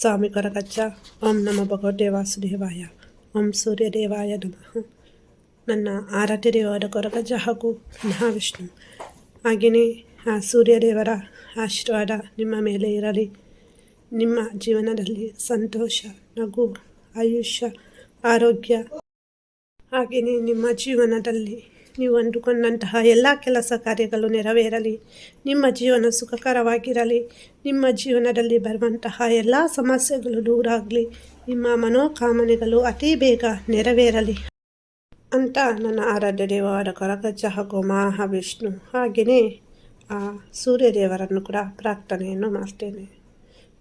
ಸ್ವಾಮಿ ಕೊರಗಜ್ಜ ಓಂ ನಮ ಭಗವದ್ದೇ ವಾಸುದೇವಾಯ ಓಂ ಸೂರ್ಯದೇವಾಯ ನಮಃ ನನ್ನ ಆರಾಧ್ಯ ದೇವರ ಕೊರಗಜ್ಜ ಹಾಗೂ ಮಹಾವಿಷ್ಣು ಹಾಗೆಯೇ ಆ ಸೂರ್ಯದೇವರ ಆಶೀರ್ವಾದ ನಿಮ್ಮ ಮೇಲೆ ಇರಲಿ. ನಿಮ್ಮ ಜೀವನದಲ್ಲಿ ಸಂತೋಷ, ನಗು, ಆಯುಷ್ಯ, ಆರೋಗ್ಯ. ಹಾಗೆಯೇ ನಿಮ್ಮ ಜೀವನದಲ್ಲಿ ನೀವು ಅಂದುಕೊಂಡಂತಹ ಎಲ್ಲ ಕೆಲಸ ಕಾರ್ಯಗಳು ನೆರವೇರಲಿ. ನಿಮ್ಮ ಜೀವನ ಸುಖಕರವಾಗಿರಲಿ. ನಿಮ್ಮ ಜೀವನದಲ್ಲಿ ಬರುವಂತಹ ಎಲ್ಲ ಸಮಸ್ಯೆಗಳು ದೂರಾಗಲಿ. ನಿಮ್ಮ ಮನೋಕಾಮನೆಗಳು ಅತಿ ಬೇಗ ನೆರವೇರಲಿ. ಅಂತ ನನ್ನ ಆರಾಧ್ಯ ದೇವರ ಕೊರಗಜ್ಜ ಹಾಗೂ ಮಹಾವಿಷ್ಣು. ಹಾಗೆಯೇ ಆ ಸೂರ್ಯದೇವರನ್ನು ಕೂಡ ಪ್ರಾರ್ಥನೆಯನ್ನು ಮಾಡ್ತೇನೆ.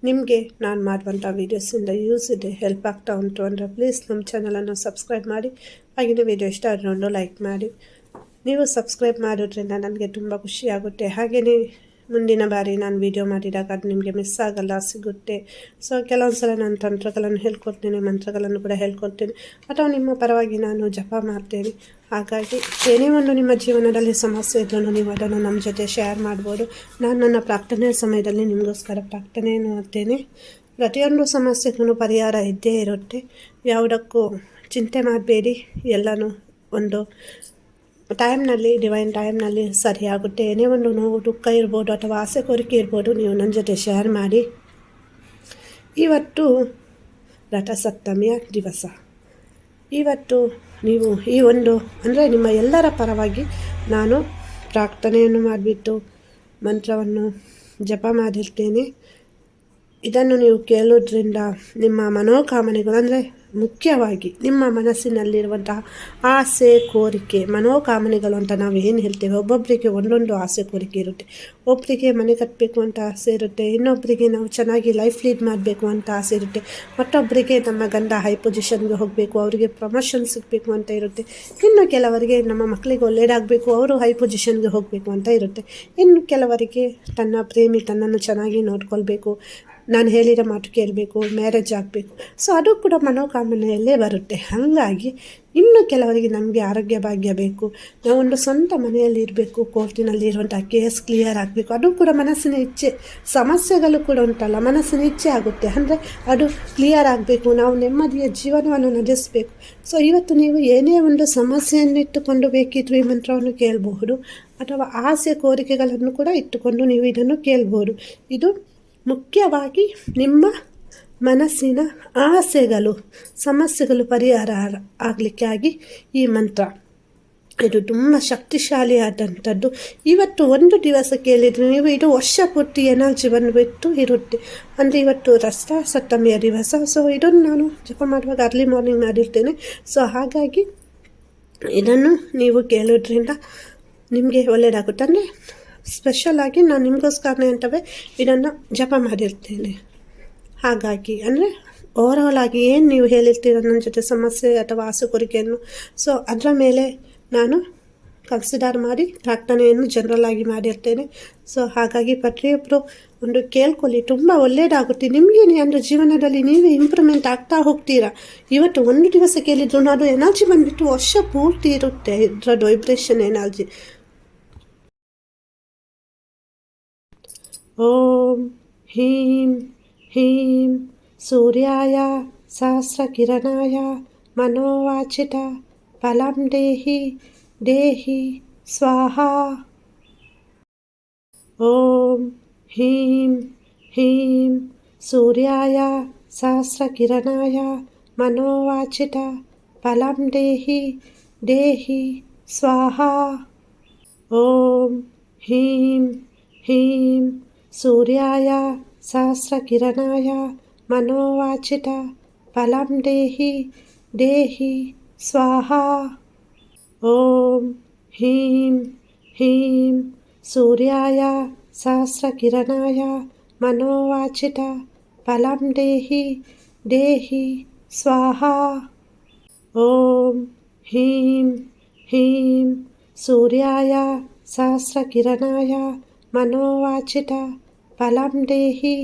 ನಿಮಗೆ ನಾನು ಮಾಡುವಂಥ ವೀಡಿಯೋಸಿಂದ ಯೂಸ್ ಇದೆ ಹೆಲ್ಪ್ ಆಗ್ತಾ ಉಂಟು ಅಂದರೆ ಪ್ಲೀಸ್ ನಮ್ಮ ಚಾನಲನ್ನು ಸಬ್ಸ್ಕ್ರೈಬ್ ಮಾಡಿ. ಹಾಗೆಯೇ ವೀಡಿಯೋ ಇಷ್ಟ ಆದ್ರೂ ಲೈಕ್ ಮಾಡಿ. ನೀವು ಸಬ್ಸ್ಕ್ರೈಬ್ ಮಾಡೋದ್ರಿಂದ ನನಗೆ ತುಂಬ ಖುಷಿಯಾಗುತ್ತೆ ಹಾಗೆಯೇ ಮುಂದಿನ ಬಾರಿ ನಾನು ವೀಡಿಯೋ ಮಾಡಿದಾಗ ಅದು ನಿಮಗೆ ಮಿಸ್ ಆಗಲ್ಲ, ಸಿಗುತ್ತೆ. ಸೊ ಕೆಲವೊಂದು ಸಲ ನಾನು ತಂತ್ರಗಳನ್ನು ಹೇಳ್ಕೊಡ್ತೀನಿ, ಮಂತ್ರಗಳನ್ನು ಕೂಡ ಹೇಳ್ಕೊಡ್ತೀನಿ. ಅಥವಾ ನಿಮ್ಮ ಪರವಾಗಿ ನಾನು ಜಪ ಮಾಡ್ತೇನೆ. ಹಾಗಾಗಿ ಏನೇ ಒಂದು ನಿಮ್ಮ ಜೀವನದಲ್ಲಿ ಸಮಸ್ಯೆ ಇದ್ರೂ ನೀವು ಅದನ್ನು ನಮ್ಮ ಜೊತೆ ಶೇರ್ ಮಾಡ್ಬೋದು. ನಾನು ನನ್ನ ಪ್ರಾರ್ಥನೆ ಸಮಯದಲ್ಲಿ ನಿಮಗೋಸ್ಕರ ಪ್ರಾರ್ಥನೆಯನ್ನು ಮಾಡ್ತೇನೆ. ಪ್ರತಿಯೊಂದು ಸಮಸ್ಯೆಗೂ ಪರಿಹಾರ ಇದ್ದೇ ಇರುತ್ತೆ. ಯಾವುದಕ್ಕೂ ಚಿಂತೆ ಮಾಡಬೇಡಿ. ಎಲ್ಲನೂ ಒಂದು ಟೈಮ್ನಲ್ಲಿ ಡಿವೈನ್ ಟೈಮ್ನಲ್ಲಿ ಸರಿಯಾಗುತ್ತೆ. ಏನೇ ಒಂದು ನೋವು ದುಃಖ ಇರ್ಬೋದು ಅಥವಾ ಆಸೆ ಕೋರಿಕೆ ಇರ್ಬೋದು, ನೀವು ನನ್ನ ಜೊತೆ ಶೇರ್ ಮಾಡಿ. ಇವತ್ತು ರಥಸಪ್ತಮಿಯ ದಿವಸ. ಇವತ್ತು ನೀವು ಈ ಒಂದು, ಅಂದರೆ ನಿಮ್ಮ ಎಲ್ಲರ ಪರವಾಗಿ ನಾನು ಪ್ರಾರ್ಥನೆಯನ್ನು ಮಾಡಿಬಿಟ್ಟು ಮಂತ್ರವನ್ನು ಜಪ ಮಾಡಿರ್ತೇನೆ. ಇದನ್ನು ನೀವು ಕೇಳೋದ್ರಿಂದ ನಿಮ್ಮ ಮನೋಕಾಮನೆಗಳು, ಅಂದರೆ ಮುಖ್ಯವಾಗಿ ನಿಮ್ಮ ಮನಸ್ಸಿನಲ್ಲಿರುವಂತಹ ಆಸೆ, ಕೋರಿಕೆ, ಮನೋಕಾಮನೆಗಳು ಅಂತ ನಾವು ಏನು ಹೇಳ್ತೇವೆ ಒಬ್ಬೊಬ್ಬರಿಗೆ ಒಂದೊಂದು ಆಸೆ, ಕೋರಿಕೆ ಇರುತ್ತೆ. ಒಬ್ಬರಿಗೆ ಮನೆ ಕಟ್ಟಬೇಕು ಅಂತ ಆಸೆ ಇರುತ್ತೆ ಇನ್ನೊಬ್ಬರಿಗೆ ನಾವು ಚೆನ್ನಾಗಿ ಲೈಫ್ ಲೀಡ್ ಮಾಡಬೇಕು ಅಂತ ಆಸೆ ಇರುತ್ತೆ ಮತ್ತೊಬ್ಬರಿಗೆ ನಮ್ಮ ಗಂಡ ಹೈ ಪೊಸಿಷನ್ಗೆ ಹೋಗಬೇಕು, ಅವರಿಗೆ ಪ್ರಮೋಷನ್ ಸಿಗಬೇಕು ಅಂತ ಇರುತ್ತೆ. ಇನ್ನು ಕೆಲವರಿಗೆ ನಮ್ಮ ಮಕ್ಕಳಿಗೆ ಒಳ್ಳೆಯದಾಗಬೇಕು ಅವರು ಹೈ ಪೊಸಿಷನ್ಗೆ ಹೋಗಬೇಕು ಅಂತ ಇರುತ್ತೆ. ಇನ್ನು ಕೆಲವರಿಗೆ ತನ್ನ ಪ್ರೇಮಿ ತನ್ನನ್ನು ಚೆನ್ನಾಗಿ ನೋಡ್ಕೊಳ್ಬೇಕು ನಾನು ಹೇಳಿರೋ ಮಾತು ಕೇಳಬೇಕು ಮ್ಯಾರೇಜ್ ಆಗಬೇಕು. ಸೊ ಅದು ಕೂಡ ಮನೋಕಾಮನೆಯಲ್ಲೇ ಬರುತ್ತೆ. ಹಾಗಾಗಿ ಇನ್ನು ಕೆಲವರಿಗೆ ನಮಗೆ ಆರೋಗ್ಯ ಭಾಗ್ಯ ಬೇಕು. ನಾವೊಂದು ಸ್ವಂತ ಮನೆಯಲ್ಲಿ ಇರಬೇಕು ಕೋರ್ಟಿನಲ್ಲಿ ಇರುವಂಥ ಕೇಸ್ ಕ್ಲಿಯರ್ ಆಗಬೇಕು. ಅದು ಕೂಡ ಮನಸ್ಸಿನ ಇಚ್ಛೆ. ಸಮಸ್ಯೆಗಳು ಕೂಡ ಉಂಟಲ್ಲ, ಮನಸ್ಸಿನ ಇಚ್ಛೆ ಆಗುತ್ತೆ. ಅಂದರೆ ಅದು ಕ್ಲಿಯರ್ ಆಗಬೇಕು, ನಾವು ನೆಮ್ಮದಿಯ ಜೀವನವನ್ನು ನಡೆಸಬೇಕು. ಸೊ ಇವತ್ತು ನೀವು ಏನೇ ಒಂದು ಸಮಸ್ಯೆಯನ್ನು ಇಟ್ಟುಕೊಂಡು ಬೇಕಿದ್ರು ಈ ಮಂತ್ರವನ್ನು ಕೇಳಬಹುದು. ಅಥವಾ ಆಸೆ, ಕೋರಿಕೆಗಳನ್ನು ಕೂಡ ಇಟ್ಟುಕೊಂಡು ನೀವು ಇದನ್ನು ಕೇಳ್ಬೋದು ಇದು ಮುಖ್ಯವಾಗಿ ನಿಮ್ಮ ಮನಸ್ಸಿನ ಆಸೆಗಳು, ಸಮಸ್ಯೆಗಳು ಪರಿಹಾರ ಆಗಲಿಕ್ಕೆ ಆಗಿ ಈ ಮಂತ್ರ. ಇದು ತುಂಬ ಶಕ್ತಿಶಾಲಿಯಾದಂಥದ್ದು ಇವತ್ತು ಒಂದು ದಿವಸ ಕೇಳಿದರೆ ನೀವು ಇದು ವರ್ಷ ಪೂರ್ತಿ ಎನರ್ಜಿ ಬಂದುಬಿಟ್ಟು ಇರುತ್ತೆ. ಅಂದರೆ ಇವತ್ತು ರಸ್ತ ಸಪ್ತಮಿಯ ದಿವಸ ಸೊ ಇದನ್ನು ನಾನು ಜಪ ಮಾಡುವಾಗ ಅರ್ಲಿ ಮಾರ್ನಿಂಗ್ ಮಾಡಿರ್ತೇನೆ. ಸೊ ಹಾಗಾಗಿ ಇದನ್ನು ನೀವು ಕೇಳೋದ್ರಿಂದ ನಿಮಗೆ ಒಳ್ಳೆಯದಾಗುತ್ತೆ ಅಂದರೆ ಸ್ಪೆಷಲಾಗಿ ನಾನು ನಿಮಗೋಸ್ಕರನೇ ಅಂತವೇ ಇದನ್ನು ಜಪ ಮಾಡಿರ್ತೇನೆ. ಹಾಗಾಗಿ, ಅಂದರೆ ಓವರಾಲ್ ಆಗಿ ಏನು ನೀವು ಹೇಳಿರ್ತೀರ ನನ್ನ ಜೊತೆ ಸಮಸ್ಯೆ ಅಥವಾ ಆಸೆ ಕೋರಿಕೆಯನ್ನು ಸೊ ಅದರ ಮೇಲೆ ನಾನು ಕನ್ಸಿಡರ್ ಮಾಡಿ ಪ್ರಾರ್ಥನೆಯನ್ನು ಜನರಲ್ ಆಗಿ ಮಾಡಿರ್ತೇನೆ. ಸೊ ಹಾಗಾಗಿ ಪ್ರತಿಯೊಬ್ಬರು ಒಂದು ಕೇಳ್ಕೊಳ್ಳಿ, ತುಂಬ ಒಳ್ಳೆಯದಾಗುತ್ತೆ ನಿಮಗೇನೆ ಅಂದರೆ ಜೀವನದಲ್ಲಿ ನೀವೇ ಇಂಪ್ರೂವ್ಮೆಂಟ್ ಆಗ್ತಾ ಹೋಗ್ತೀರಾ? ಇವತ್ತು ಒಂದು ದಿವಸ ಕೇಳಿದ್ರು ಅದು ಎನರ್ಜಿ ಬಂದುಬಿಟ್ಟು ವರ್ಷ ಪೂರ್ತಿ ಇರುತ್ತೆ ಇದರ ವೈಬ್ರೇಷನ್ ಎನರ್ಜಿ ॐ ह्रीं ह्रीं सूर्याय सहस्रकिरणाय मनोवाचित फलं देहि देहि, स्वाहा। ॐ ह्रीं ह्रीं सूर्याय सहस्रकिरणाय मनोवाचित फलं देहि देहि, स्वाहा। ॐ ह्रीं ह्रीं సూర్యాయ సహస్రకిరణాయ మనోవాచిట ఫలం దేహి దేహి స్వాహా. ఓం హ్రీం హ్రీం సూర్యాయ సహస్రకిరణాయ మనోవాచిట ఫలం దేహి దేహి స్వాహా. ఓం హ్రీం హ్రీం సూర్యాయ సహస్రకిరణాయ మనోవాచిట फलं देहि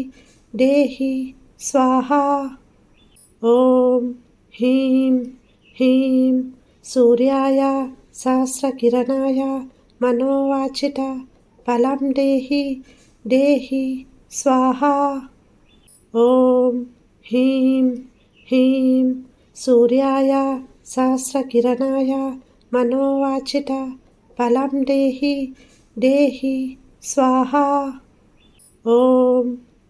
देहि स्वाहा। ॐ ह्रीं ह्रीं सूर्याय सहस्रकिरणाय मनोवाचित फलं देहि देहि स्वाहा। ॐ ह्रीं ह्रीं सूर्याय सहस्रकिरणाय मनोवाचित फलं देहि देहि स्वाहा। ॐ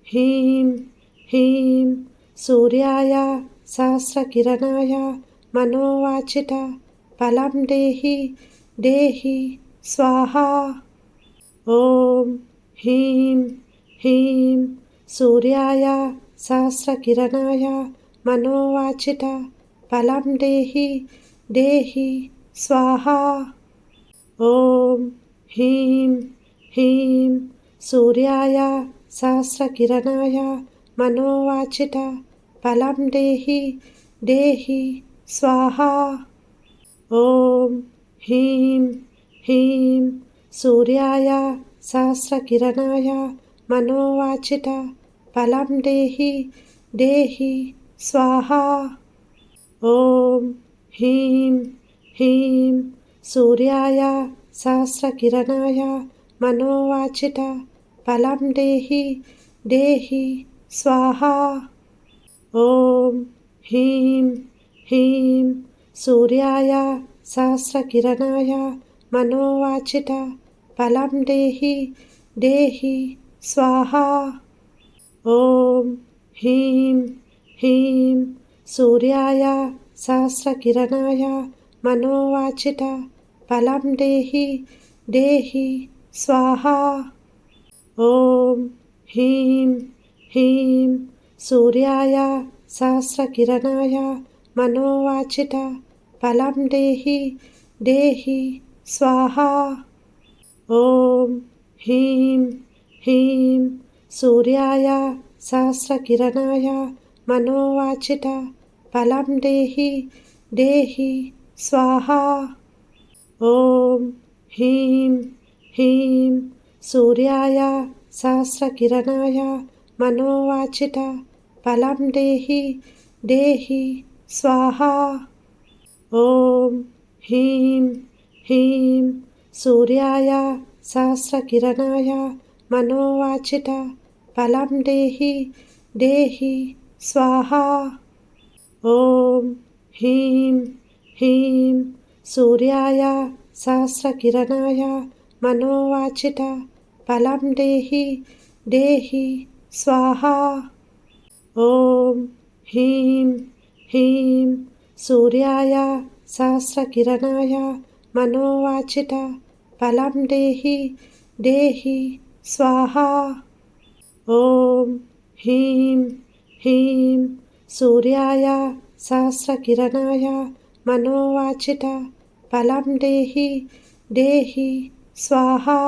ह्रीं ह्रीं सूर्याय सहस्रकिरणाय मनोवाचित फलं देहि देहि स्वाहा। ॐ ह्रीं ह्रीं सूर्याय सहस्रकिरणाय मनोवाचित फलं देहि देहि स्वाहा। ॐ ह्रीं ह्रीं సూర్యాయ సహస్రకిరణాయ మనోవాచిట ఫలం దేహి దేహి స్వాహా. ఓం హ్రీం హ్రీం సూర్యాయ సహస్రకిరణాయ మనోవాచిట ఫలం దేహి దేహి స్వాహా. ఓం హ్రీం హ్రీం సూర్యాయ సహస్రకిరణాయ मनोवाचित फलं देहि देहि स्वाहा। ॐ ह्रीं ह्रीं सूर्याय सहस्रकिरणाय मनोवाचित फलं देहि देहि स्वाहा। ॐ ह्रीं ह्रीं सूर्याय सहस्रकिरणाय मनोवाचित फलं देहि देहि स्वाहा। ॐ ह्रीं ह्रीं सूर्याय सहस्रकिरणाय मनोवाचित फलं देहि देहि स्वाहा। ॐ ह्रीं ह्रीं सूर्याय सहस्रकिरणाय मनोवाचित फलं देहि देहि स्वाहा। ॐ ह्रीं ह्रीं सूर्याय, सहस्रकिरणाय, मनोवाचित, फलं देहि देहि, स्वाहा। ॐ ह्रीं ह्रीं सूर्याय, सहस्रकिरणाय, मनोवाचित, फलं देहि देहि, स्वाहा। ॐ ह्रीं ह्रीं सूर्याय, सहस्रकिरणाय मनोवाचित फलं देहि देहि स्वाहा। ॐ ह्रीं ह्रीं सूर्याय सहस्रकिरणाय मनोवाचित फलं देहि देहि स्वाहा। ॐ ह्रीं ह्रीं सूर्याय सहस्रकिरणाय मनोवाचित फलं देहि देहि स्वाहा